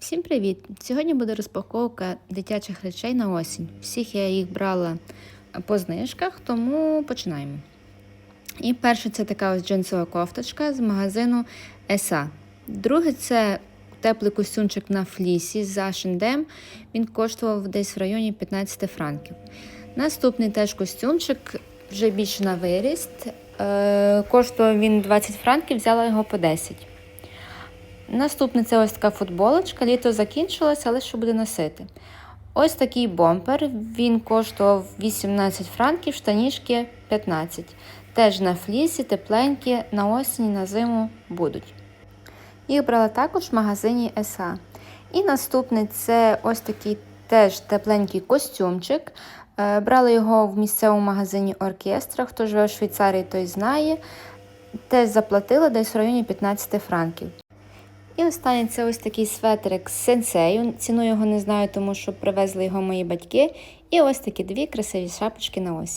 Всім привіт! Сьогодні буде розпаковка дитячих речей на осінь. Всіх я їх брала по знижках, тому починаємо. І перше це така ось джинсова кофточка з магазину ESA. Друге це теплий костюмчик на флісі з H&M. Він коштував десь в районі 15 франків. Наступний теж костюмчик, вже більше на виріст. Е, коштував він 20 франків, взяла його по 10. Наступне це ось така футболочка. Літо закінчилося, але що буде носити. Ось такий бомпер. Він коштував 18 франків, штанішки 15. Теж на флісі, тепленькі, на осінь, на зиму будуть. Їх брала також в магазині SA. І наступний це ось такий теж тепленький костюмчик. Е, Брали його в місцевому магазині оркестра. Хто живе в Швейцарії, той знає. Теж заплатила десь в районі 15 франків. І останній це ось такий светрик з сенсею. Ціну його не знаю, тому що привезли його мої батьки. І ось такі дві красиві шапочки на осінь.